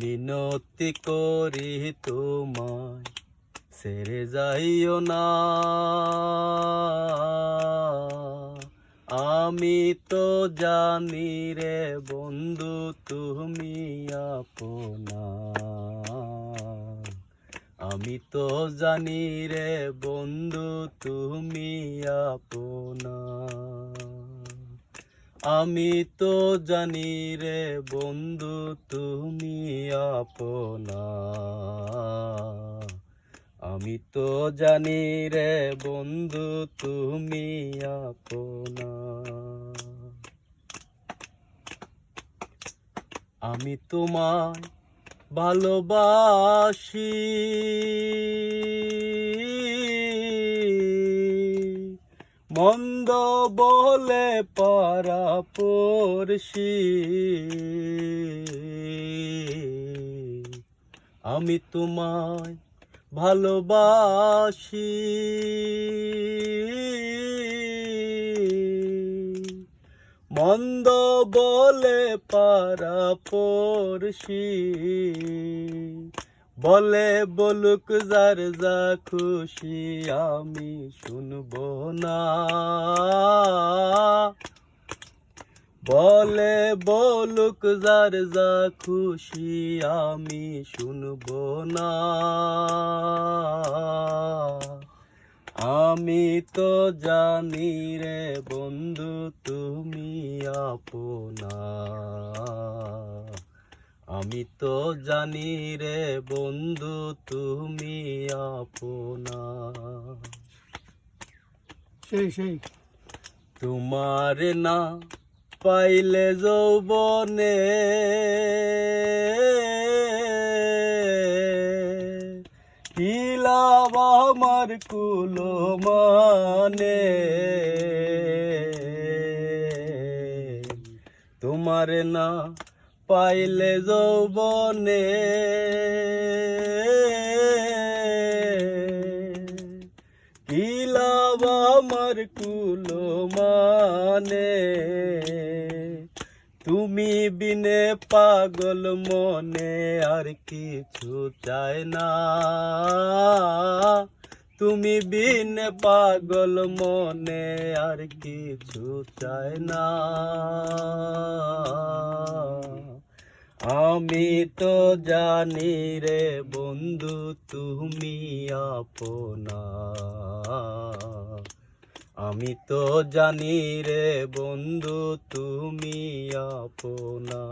মিনতি করি তোমায়, সেরে যাইও না। আমি তো জানি রে বন্ধু, তুমি আপনা আমি তো জানি রে বন্ধু, তুমি আপনা আমি তো জানি রে বন্ধু, তুমি আপনা। আমি তো জানি রে বন্ধু, তুমি আপনা। আমি তোমায় ভালোবাসি। মন্দ বলে পারা পড়শি। আমি তোমায় ভালোবাসি। মন্দ বলে পারা পড়শি। বলে বলুক যার যা খুশি আমি শুনব না। বলে বলুক যার যা খুশি আমি শুনব না। আমি তো জানি রে বন্ধু, তুমি আপনা। আমি তো জানি রে বন্ধু তুমি আপনা সেই সেই। তোমার না পাইলে যৌবনে হিলাব আমার কুলো মানে। তোমার না পাইলে যৌবনে। আমার কুলো মানে তুমি বিনে পাগল মনে আর কিছু চায় না। তুমি বিন পাগল মনে আর কিছু চায় না। আমি তো জানি রে বন্ধু, তুমি আপনা আমি তো জানি রে বন্ধু, তুমি আপনা